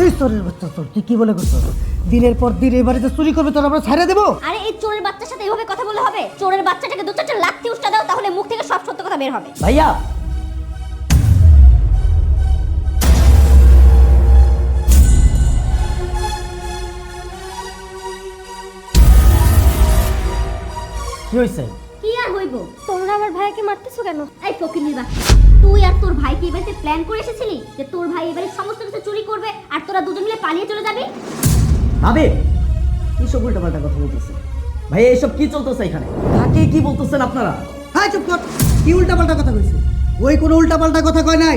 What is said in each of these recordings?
এই চোরের বাচ্চা চোর তুই কি বলে করছ? দিনের পর দিন এই বাড়িতে চুরি করবে তোর আমরা ছাড়া দেবো? আরে এই চোরের বাচ্চার সাথে এইভাবে কথা বলে হবে? চোরের বাচ্চাটাকে দু চারটা লাথি উষ্টা দাও তাহলে মুখ থেকে সব সত্য কথা বের হবে। ভাইয়া! কি হয়েছে কি আর হইব? তোমরা আমার ভাইকে মারতেছো কেন? এই ফকিনির বাচ্চা। তুই আর তোর ভাই কি এবারে প্ল্যান করে এসেছিলি যে তোর ভাই এবারে সমস্ত কিছু চুরি করবে আর তোরা দুজন মিলে পালিয়ে চলে যাবি? ভাবি কি সব উল্টাপাল্টা কথা বলতেছে ভাইয়া এসব কি চলতেছে এখানে? কাকে কি বলতেছেন আপনারা? হ্যাঁ চুপ কর। কি উল্টা পাল্টা কথা কইছে ওই কোনো উল্টা পাল্টা কথা কয় নাই?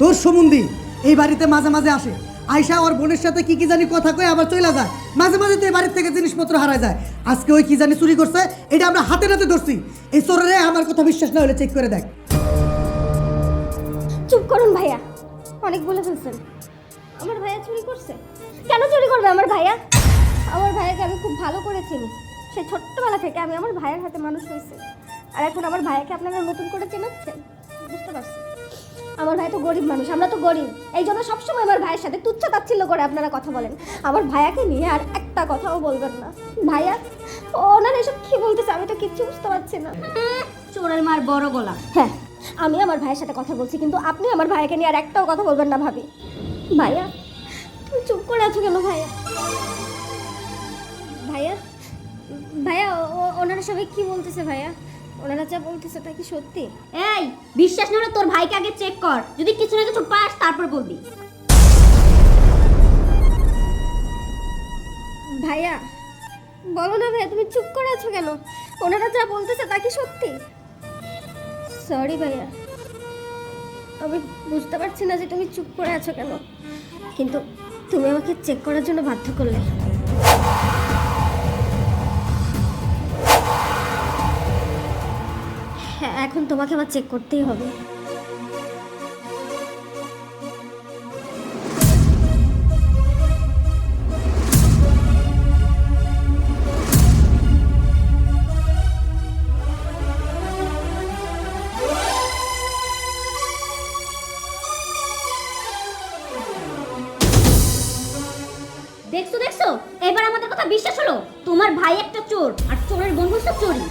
তোর সম্বন্ধী এই বাড়িতে মাঝে মাঝে আসে। আয়সা ওর বোনের সাথে কি কি জানি কথা কয়ে, আবার চলে যায়। মাঝে মাঝে তো এই বাড়ির থেকে জিনিসপত্র হারায় যায়। আজকে ওই কি জানি চুরি করছে, এটা আমরা হাতে নাতে ধরছি। এই চোরেরে আমার কথা বিশ্বাস না হলে চেক করে দেখ। চুপ করুন ভাইয়া, অনেক বলে ফেলছেন। আমার ভাইয়া চুরি করছে? কেন চুরি করবে আমার ভাইয়া? আমার ভাইয়াকে আমি খুব ভালো করে চিনি। সেই ছোট্টবেলা থেকে আমি আমার ভাইয়ের হাতে মানুষ হয়েছি। আর এখন আমার ভাইয়াকে আপনারা নতুন করে চেনাচ্ছেন বুঝতে পারছি। আমার ভাই তো গরিব মানুষ আমরা তো গরিব। এই জন্য সবসময় আমার ভাইয়ের সাথে তুচ্ছ তাচ্ছিল্য করে আপনারা কথা বলেন। আমার ভাইয়াকে নিয়ে আর একটা কথাও বলবেন না। ভাইয়া ওনারা এসব কি বলতেছে আমি তো কিচ্ছু বুঝতে পারছি না। চোরের মার বড় গলা। হ্যাঁ আমি আমার ভাইয়ের সাথে কথা বলছি কিন্তু আপনি আমার ভাইয়াকে নিয়ে আর একটাও কথা বলবেন না ভাবি। ভাইয়া তুমি চুপ করে আছো কেন ভাইয়া? ভাইয়া ভাইয়া ওনারা সবাই কি বলতেছে ভাইয়া? ওনারা যা বলতেছে তা কি সত্যি? এই বিশ্বাস না হলে তোর ভাইকে আগে চেক কর। যদি কিছু না কিছু পাস তারপর বলবি। ভাইয়া বলো না ভাইয়া তুমি চুপ করে আছো কেন? ওনারা যা বলতেছে তা কি সত্যি? সরি ভাইয়া। আমি বুঝতে পারছি না যে তুমি চুপ করে আছো কেন। কিন্তু তুমি আমাকে চেক করার জন্য বাধ্য করলে। এখন তোমাকে আমার চেক করতেই হবে। দেখছ দেখছ? এবার আমাদের কথা বিশ্বাস হলো? তোমার ভাই একটা চোর, আর চোরের বোন হচ্ছে চোরি।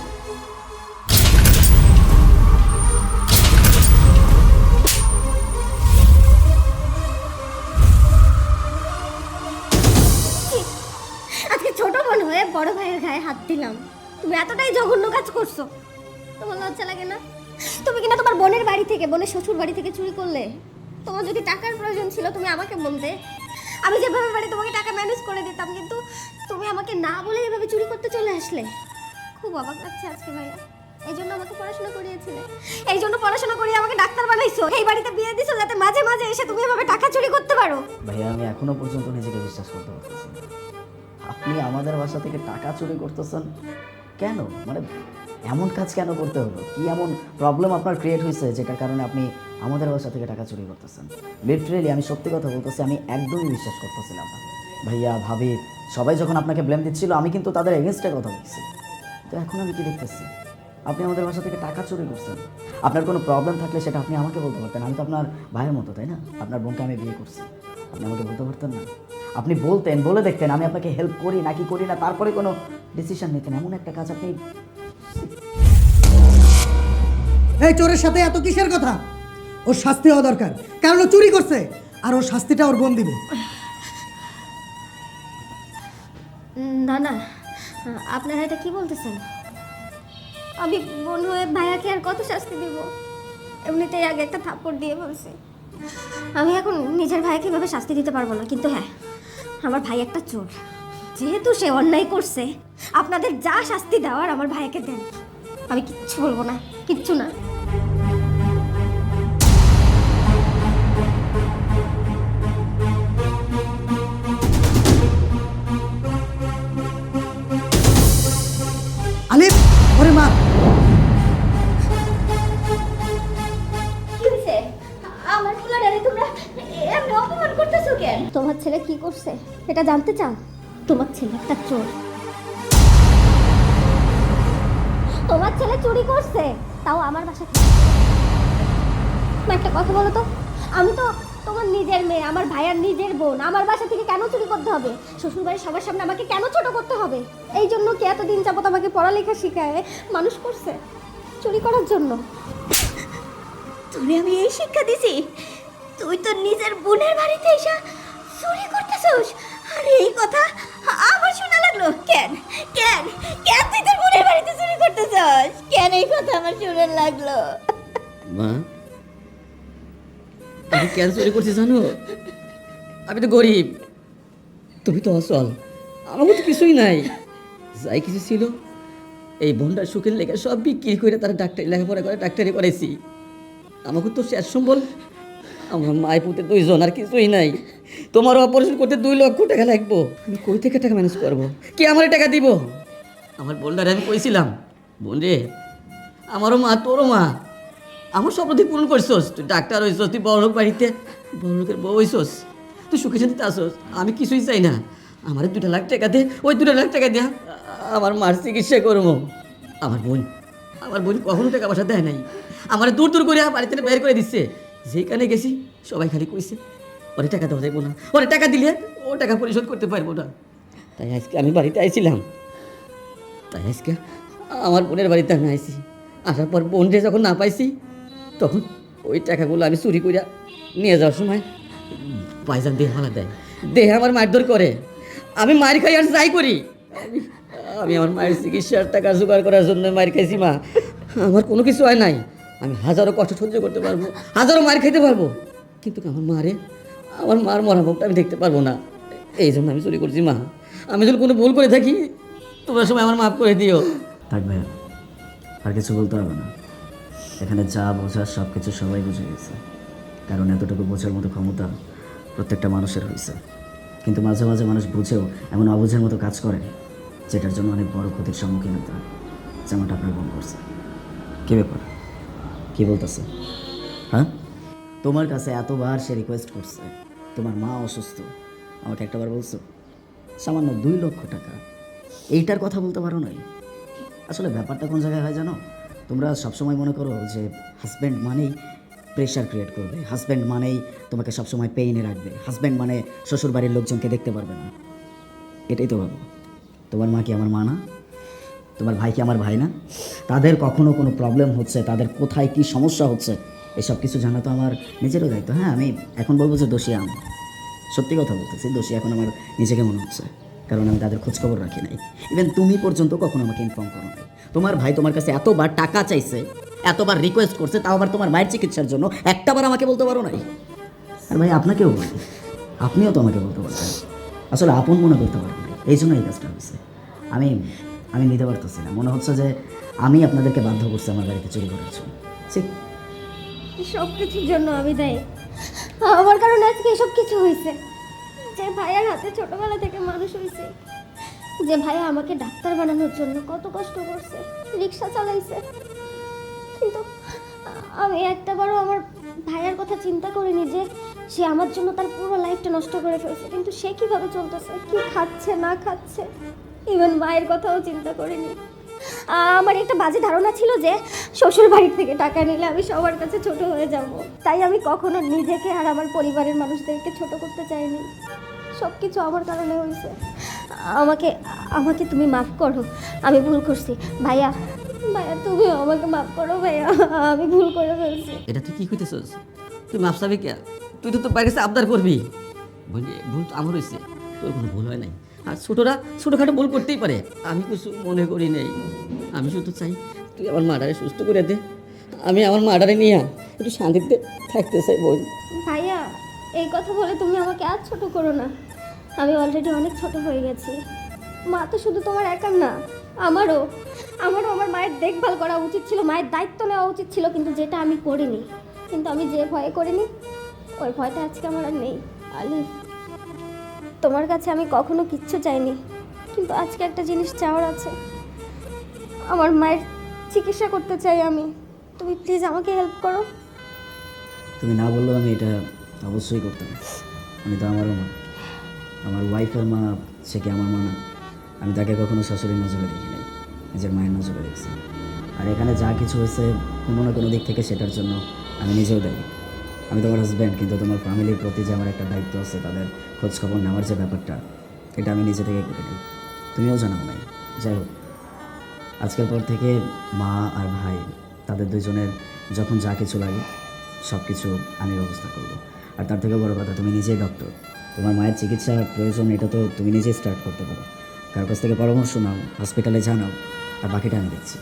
হয়ে বড় ভাইয়ের গায়ে হাত দিলাম। তুমি এতটাই জঘন্য কাজ করছ। তোমার লজ্জা লাগে না? তুমি কিনা তোমার বোনের বাড়ি থেকে, বোনের শ্বশুর বাড়ি থেকে চুরি করলে? তোমার যদি টাকার প্রয়োজন ছিল, তুমি আমাকে বলতে। আমি যেভাবে পারি তোমাকে টাকা ম্যানেজ করে দিতাম, কিন্তু তুমি আমাকে না বলে এভাবে চুরি করতে চলে আসলে। খুব অবাক লাগছে আজকে ভাইয়া। এই জন্য আমাকে পড়াশোনা করিয়েছিলে। এই জন্য পড়াশোনা করিয়ে আমাকে ডাক্তার বানাইছো। এই বাড়িতে বিয়ে দিছো যাতে মাঝে মাঝে এসে তুমি এভাবে টাকা চুরি করতে পারো। ভাইয়া, আমি এখনও পর্যন্ত নিজেকে বিশ্বাস করতে পারতেছি না। আপনি আমাদের বাসা থেকে টাকা চুরি করতেছেন? কেন? মানে এমন কাজ কেন করতে হলো? কি এমন প্রবলেম আপনার ক্রিয়েট হয়েছে যেটার কারণে আপনি আমাদের বাসা থেকে টাকা চুরি করতেছেন? লিটারেলি আমি সত্যি কথা বলতেছি, আমি একদমই বিশ্বাস করতেছিলাম না। ভাইয়া, ভাবি, সবাই যখন আপনাকে ব্লেম দিচ্ছিল, আমি কিন্তু তাদের এগেনস্টে কথা বলছি। তো এখন আমি কি দেখতেছি? আপনি আমাদের বাসা থেকে টাকা চুরি করছেন। আপনার কোনো প্রবলেম থাকলে সেটা আপনি আমাকে বলতে পারতেন। আমি তো আপনার ভাইয়ের মতো, তাই না? আপনার বোনকে আমি বিয়ে করছি। আপনি আমাকে বলতে পারতেন না? আপনি বলতেন বলে দেখতেন আমি আপনাকে হেল্প করি নাকি করি না তারপরে কোনো ডিসিশন নিতেন। এমন একটা কাজ আপনি এই চোরের সাথে এত কিসের কথা? ওর শাস্তি হওয়া দরকার কারণ ও চুরি করছে আর ওর শাস্তিটা ওর বোন দিবে। না না আপনারা এটা কি বলতেছেন? আমি বোন হয়ে ভাইয়াকে আর কত শাস্তি দিব? এমনিতেই আগে একটা থাপ্পড় দিয়ে বলছি। আমি এখন নিজের ভাইকে কীভাবে শাস্তি দিতে পারব না কিন্তু হ্যাঁ আমার ভাই একটা চোর। যেহেতু সে অন্যায় করছে, আপনাদের যা শাস্তি দেওয়ার আমার ভাইকে দেন। আমি কিচ্ছু বলব না, কিচ্ছু না। আলিফ, ওরে মা। ছেলে কি করছে? এটা জানতে চাও? তোমার ছেলে একটা চোর। তোমার ছেলে চুরি করছে? তাও আমার বাসা একটা কথা বলো তো। আমি তো তোমার নিজের মেয়ে, আমার ভাইয়ার নিজের বোন। আমার বাসা থেকে কেন চুরি করতে হবে? শ্বশুর বাড়ির সবার সামনে আমাকে কেন ছোট করতে হবে? এই জন্য কি এতদিন যাবত আমাকে পড়ালেখা শিখায়, মানুষ করছে? চুরি করার জন্য। তোরে আমি এই শিক্ষা দিছি। তুই তো নিজের বোনের বাড়িতে এসে চুরি করতেছস? আর, এই কথা আবার শোনা লাগল। কেন? কেন? কেন তুই তোর বোনের বাড়িতে চুরি করতেছস? কেন এই কথা আমার শুনে লাগল? মা আমি কেন চুরি করছি জানো? আমি তো গরিব। তুমি তো অসল আমাকে তো কিছুই নাই। যাই কিছু ছিল, এই বন্ডার সুখের লেগে সব বিক্রি করে তারা ডাক্তারি, লেখাপড়া করে, ডাক্তারি করাইছি। আমাকে তো শেষ সম্বল। আমার মায়ের পুঁতে দুইজন আর কিছুই নাই। তোমার অপারেশন করতে দুই লক্ষ টাকা লাগবো। আমি কই থেকে টাকা ম্যানেজ করব? কে আমার টাকা দিব? আমার বোনটারে আমি কইছিলাম, বোন রে, আমারও মা, তোরও মা। আমার স্বপ্ন তুই পূরণ করছোস। তুই ডাক্তার হইছস, তুই বড় লোক বাড়িতে বড় লোকের বউ হইছস, তুই সুখে শান্তিতে আসোস। আমি কিছুই চাই না। আমার দুটা লাখ টাকা দে, ওই দুটা লাখ টাকা দিয়া আমার মার চিকিৎসা করব। আমার বোন আমার বোন কখনো টাকা পয়সা দেয় নাই। আমার দূর দূর করে বাড়িতে বের করে দিচ্ছে। যেখানে গেছি, সবাই খালি কইছে ওরে টাকা দেওয়া যাইবো না। ওরে টাকা দিলে ও টাকা পরিশোধ করতে পারব না। তাই আজকে আমি বাড়িতে আইছিলাম। তাই আজকে আমার বোনের বাড়িতে আমি আইছি। আসার পর বোনরে যখন না পাইছি তখন ওই টাকাগুলো আমি চুরি করে নিয়ে যাওয়ার সময় পায়জান দেহ হালা দেয়। দেহে আমার মারধর করে। আমি মার খাই আর যাই করি। আমি আমি আমার মায়ের চিকিৎসার টাকা জোগাড় করার জন্য মার খাইছি মা। আমার কোনো কিছু হয় নাই। আমি হাজারো কষ্ট সহ্য করতে পারব হাজারো মার খাইতে পারব। কিন্তু আমার মারে আমার মার মরা মুখটা আমি দেখতে পারব না। এই জন্য আমি চুরি করছি, মা। আমি যদি কোনো ভুল করে থাকি, তোমরা সময় আমার মাফ করে দিও। থাক ভাইয়া, আর কিছু বলতে হবে না। এখানে যা বোঝার সব কিছু সবাই বুঝে গেছে। কারণ এতটুকু বোঝার মতো ক্ষমতা প্রত্যেকটা মানুষের হয়েছে। কিন্তু মাঝে মাঝে মানুষ বুঝেও এমন অবুঝের মতো কাজ করে, যেটার জন্য অনেক বড় ক্ষতির সম্মুখীন হতে হয়। যেমনটা আপনার বোন করছে। কী ব্যাপার? কী বলতেছে? হ্যাঁ? তোমার কাছে এতবার সে রিকোয়েস্ট করছে। তোমার মা অসুস্থ। আমাকে একটাবার বলছো, সামান্য দুই লক্ষ টাকা। এইটার কথা বলতে পারো নাই আসলে ব্যাপারটা কোন জায়গায় হয় জানো? তোমরা সবসময় মনে করো যে হাজব্যান্ড মানেই প্রেশার ক্রিয়েট করবে। হাজব্যান্ড মানেই তোমাকে সবসময় পেইনে রাখবে। হাজব্যান্ড মানে শ্বশুর বাড়ির লোকজনকে দেখতে পারবে না। এটাই তো ভাবো। তোমার মা কি আমার মা না? তোমার ভাই কি আমার ভাই না? তাদের কখনো কোনো প্রবলেম হচ্ছে? তাদের কোথায় কি সমস্যা হচ্ছে? এসব কিছু জানা তো আমার নিজেরও দায়িত্ব। হ্যাঁ আমি এখন বলব যে দোষী আমি। সত্যি কথা বলতেছি, দোষী এখন আমার নিজেকে মনে হচ্ছে। কারণ আমি তাদের খোঁজখবর রাখি নাই। ইভেন তুমি পর্যন্ত কখনো আমাকে ইনফর্ম করো নাই। তোমার ভাই তোমার কাছে এতবার টাকা চাইছে, এতবার রিকোয়েস্ট করছে, তাও আবার তোমার মায়ের চিকিৎসার জন্য একটাবার আমাকে বলতে পারো নাই? আর ভাই, আপনাকেও বলি, আপনিও তো আমাকে বলতে পারতেন আসলে আপন মনে করতে পারেন নাই এই জন্য এই কাজটা হয়েছে। আমি আমি নিতে পারতেছি না। মনে হচ্ছে যে আমি আপনাদেরকে বাধ্য করছি আমার বাড়িতে চুরি করার জন্য। ঠিক সব কিছুর জন্য আমি দায়ী। আমার কারণে আজকে এসব কিছু হয়েছে। যে ভাইয়ার হাতে ছোটবেলা থেকে মানুষ হয়েছে। যে ভাইয়া আমাকে ডাক্তার বানানোর জন্য কত কষ্ট করছে, রিক্সা চালাইছে। কিন্তু আমি একটাবারও আমার ভাইয়ার কথা চিন্তা করিনি যে সে আমার জন্য তার পুরো লাইফটা নষ্ট করে ফেলছে। কিন্তু সে কীভাবে চলতেছে, কি খাচ্ছে, না খাচ্ছে ইভেন মায়ের কথাও চিন্তা করিনি। আমার একটা বাজে ধারণা ছিল যে শ্বশুর বাড়ির থেকে টাকা নিলে আমি সবার কাছে ছোট হয়ে যাব। তাই আমি কখনো নিজেকে আর আমার পরিবারের মানুষদেরকে ছোট করতে চাইনি। সব কিছু আমার কারণে হয়েছে। আমাকে আমাকে তুমি মাফ করো, আমি ভুল করছি। ভাইয়া ভাইয়া, তুমি আমাকে মাফ করো ভাইয়া, আমি ভুল করে ফেলছি। এটা তুই কি কইতেছস? তুই মাপ চাবি কে? তুই তো তোর বাইরে আবদার করবি। বুঝলি ভুল তো আমার হয়েছে তোর কোনো ভুল হয় নাই। আর ছোটরা ছোটোখাটো ভুল করতেই পারে। আমি কিছু মনে করি নেই। আমি শুধু চাই তুই আমার মাডারে সুস্থ করে দে। আমি আমার মাডারে নিয়ে একটু শান্তিতে থাকতে চাই বোন ভাইয়া, এই কথা বলে তুমি আমাকে আর ছোট করো না। আমি অলরেডি অনেক ছোট হয়ে গেছি। মা তো শুধু তোমার একার না, আমারও। আমারও আমার মায়ের দেখভাল করা উচিত ছিল, মায়ের দায়িত্ব নেওয়া উচিত ছিল, কিন্তু যেটা আমি করিনি। কিন্তু আমি যে ভয়ে করিনি, ওই ভয়টা আজকে আমার আর নেই। আলিফ। তোমার কাছে আমি কখনো কিচ্ছু চাইনি, কিন্তু আজকে একটা জিনিস চাওয়ার আছে। আমার মায়ের চিকিৎসা করতে চাই আমি। তুমি প্লিজ আমাকে হেল্প করো। তুমি না বললেও আমি এটা অবশ্যই করতাম আমি তো আমারও মা। আমার ওয়াইফের মা, সে কি আমার মা না? আমি তাকে কখনো শাশুড়ির নজরে দেখি নাই, নিজের মায়ের নজরে দেখছি। আর এখানে যা কিছু হয়েছে কোনো না কোনো দিক থেকে সেটার জন্য আমি নিজেও দায়ী। আমি তোমার হাজব্যান্ড কিন্তু তোমার ফ্যামিলির প্রতি যে আমার একটা দায়িত্ব আছে, তাদের খোঁজ খবর নেওয়ার যে ব্যাপারটা, এটা আমি নিজে থেকে করে নিই। তুমিও জানাও নাই যাই হোক, আজকের পর থেকে মা আর ভাই, তাদের দুজনের যখন যা কিছু লাগে সব কিছু আমি ব্যবস্থা করব। আর তার থেকে বড় কথা, তুমি নিজেই ডক্টর তোমার মায়ের চিকিৎসার প্রয়োজন, এটা তো তুমি নিজেই স্টার্ট করতে পারো। কার কাছ থেকে পরামর্শ নাও হসপিটালে জানাও, আর বাকিটা আমি দেখছি।